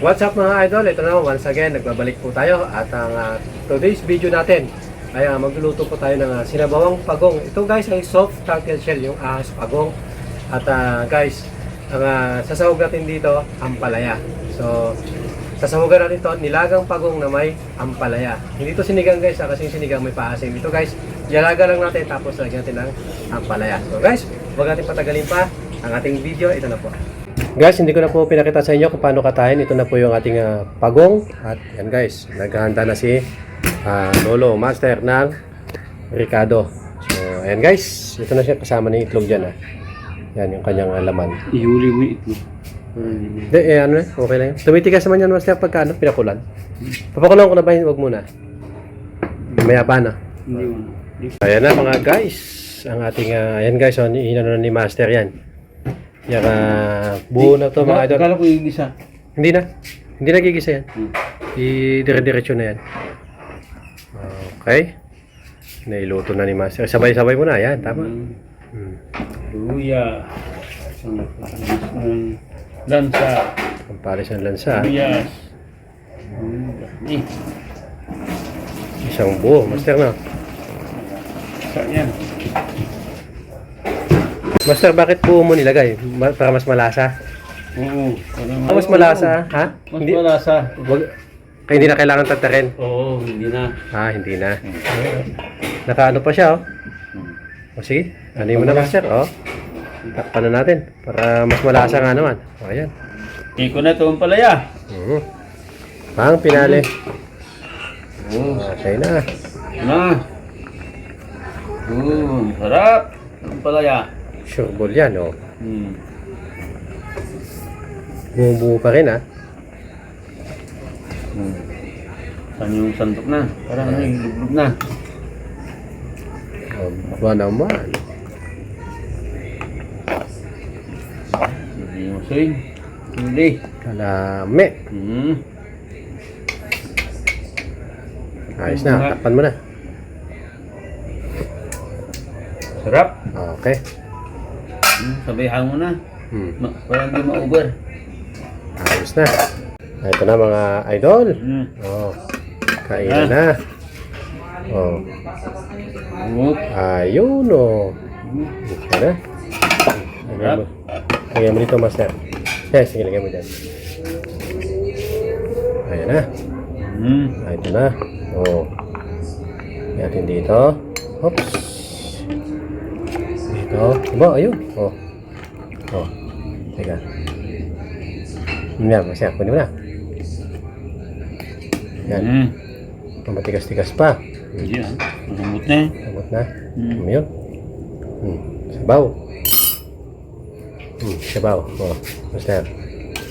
What's up mga idol? Ito na once again, nagbabalik po tayo at ang ah, today's video natin ay ah, magluluto po tayo ng ah, sinabawang pagong. Ito guys ay soft turtle shell, yung ahas pagong. At ah, guys, ang ah, sasahog natin dito, ampalaya. So, sasahugan natin ito, nilagang pagong na may ampalaya. Hindi to sinigang guys, kasi sinigang may paasim. Ito guys, yalaga lang natin tapos lagyan natin ng ampalaya. So guys, huwag natin patagalin pa ang ating video. Ito na po. Guys, hindi ko na po pinakita sa inyo kung paano katayin. Ito na po yung ating ah, pagong. At yan guys, naghahanda na si ah, Lolo, master ng Ricardo. So, ayan guys, ito na siya kasama ng itlog dyan. Ah. Yan yung kanyang ah, laman. Ihuli mo ito. Hindi, eh, ano eh, okay lang. yun. Tumitigas naman yan, master, pagka ano, pinakulan. Papakulan ko na ba yun? Huwag muna. Maya pa na. Hindi mo. Ayan na mga guys. Ang ating, ah, ayan guys, oh, inano na ni master yan. Yan, ah, buo na to mga idol. Akala ko yung isa. Hindi na. Hindi nagigisa yan. Hmm. I-dire-diretso na yan. Okay. Nailuto na ni Master. Sabay-sabay mo na. Yan, tama. Hmm. Hmm. Luya. Lansa. Ang pares ng lansa. Luyas. Hmm. Isang buo. Master na. saan yan? Master, bakit buo mo nilagay? Ma- Para mas malasa? Oo. Ah, mas malasa, ha? Mas Hindi, malasa. wag, kaya hindi na kailangan tatarin. Oo, hindi na. Ah, hindi na. Nakaano pa siya, oh. Hmm. O sige, ano mo na, Master, oh. Takpan na natin. Para mas malasa nga naman. O, ayan. Iko na ito ang palaya. Mhm. Pang pinali. Oo. Okay na. Na. Oo, sarap. Ang palaya. Sure ball yan, oh. Hmm. Bumubuo pa rin, ah. Hmm. Saan yung sandok na? Parang nahilublog na. Aba naman. Hindi mo swing. Hindi. Kalami. Hmm. Ayos na, takpan mo na. Sarap. Okay. Hmm. Sabayhan mo na. Hmm. Ma para hindi ma-over. Ayos na. Ito na mga idol. Hmm. Oh. Kainan na. Oh. Oop. Ayun, oh. Ito na. Lagyan mo. Lagyan mo dito, master. Yes, sige, lagyan mo dyan. Ayan na. Hmm. Ito na. Oh. Natin dito. Oops. Dito. Diba? Ayun. Oh. Oh. Teka. Na, masaya. Kunin mo na. Yan. Ang matigas-tigas pa. Hindi ah. Malambot na eh. Abot na. Hmm. Ano yun? Hmm. Sabaw. Hmm. Sabaw. Oh. Master.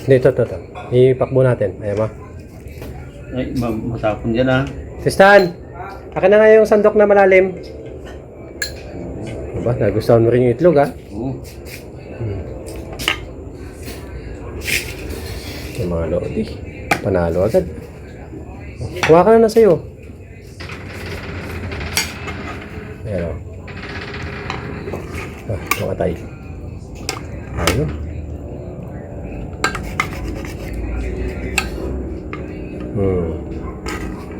Hindi, ito, ito, ito. Ipakbo natin. Ayan mo. Ay, ma- masapon dyan ah. Tristan! Akin na nga yung sandok na malalim. Diba? Nagustuhan mo rin yung itlog, ha? Oo. Hmm. Yung mga lodi. Panalo agad. Kuha ka na na sa'yo. Ayan o. Ah, mga tay. Ayun. Hmm.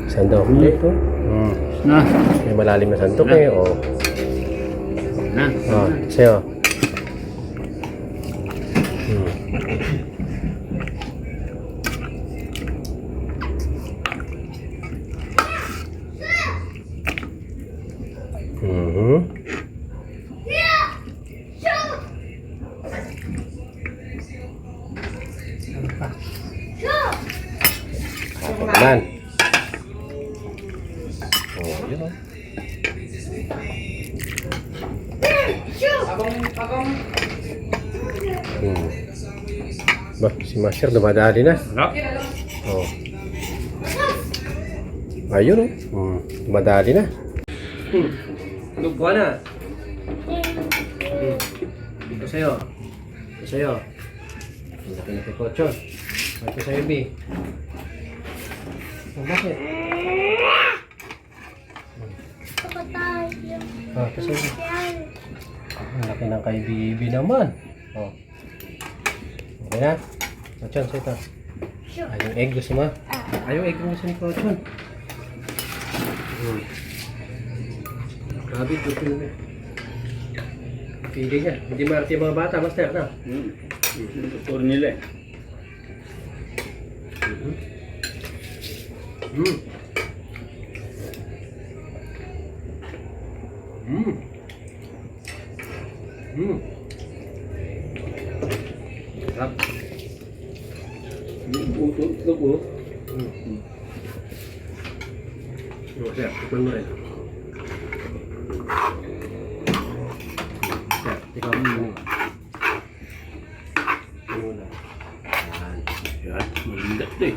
Sandok ulit to. Hmm. Na. May malalim na sandok eh. O. Na. Ah, sa'yo. Hmm. Mhm. Naman. Oh, yun oh. Hmm. Ba, si Master dumadali na. Sarap. Oh. Ayun oh. Hmm. Dumadali na. Hmm. Lugwa na. Ito sa'yo. Ito sa'yo. Ang laki na pikochon. Ito sa'yo, B. Oh, bakit? Ah, ito sa'yo. Ang laki ng kay Bibi naman. Oh. Okay na? Machon, sa ito. Yung egg gusto mo? Ah. Yung egg gusto ni Fortune. Hmm. Grabe, gusto niya. Pili niya. Hindi marati yung mga bata, master, na? Hmm. Tutur nila eh. Mhm. Mm. หัวแสบมันเลยแสบที่เขามีนู่นน่ะอ่าเดี๋ยวมันเด็ดดิ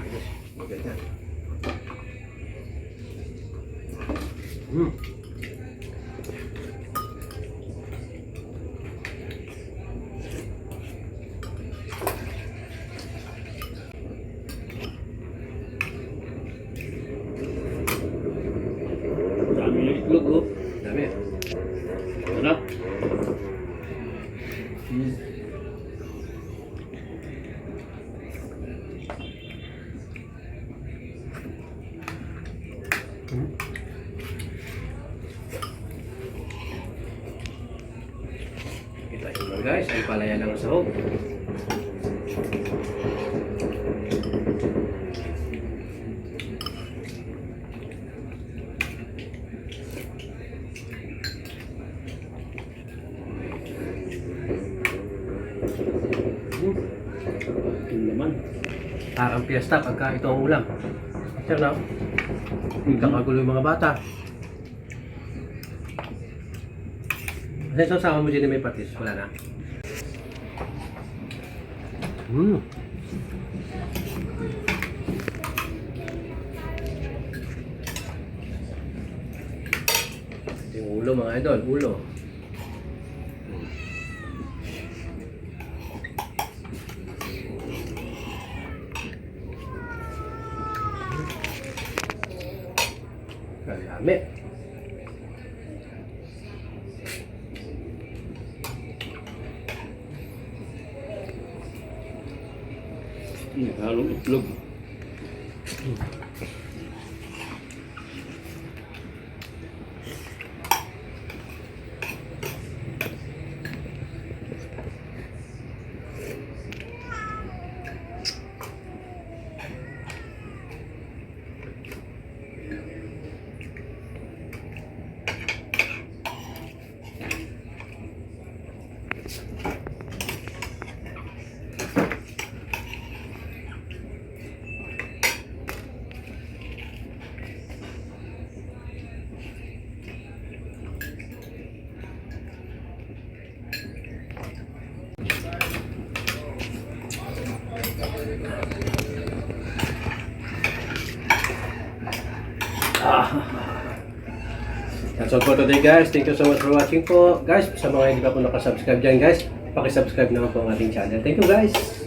เด็ดจ้ะอืม itlog oh. Dami. Sarap. Mm. Mm. Kita guys, ay palaya ng sahog. Naman. Parang piyesta pagka ito ang ulam. Sir na, kakagulo yung mga bata. Kasi sa sama mo dyan may patis, wala na. Mm. Yung ulo mga idol, ulo. Kalami. Yung halong itlog. That's all for today guys. Thank you so much for watching po. Guys, sa mga hindi pa po nakasubscribe dyan guys, pakisubscribe naman po ang ating channel. Thank you guys.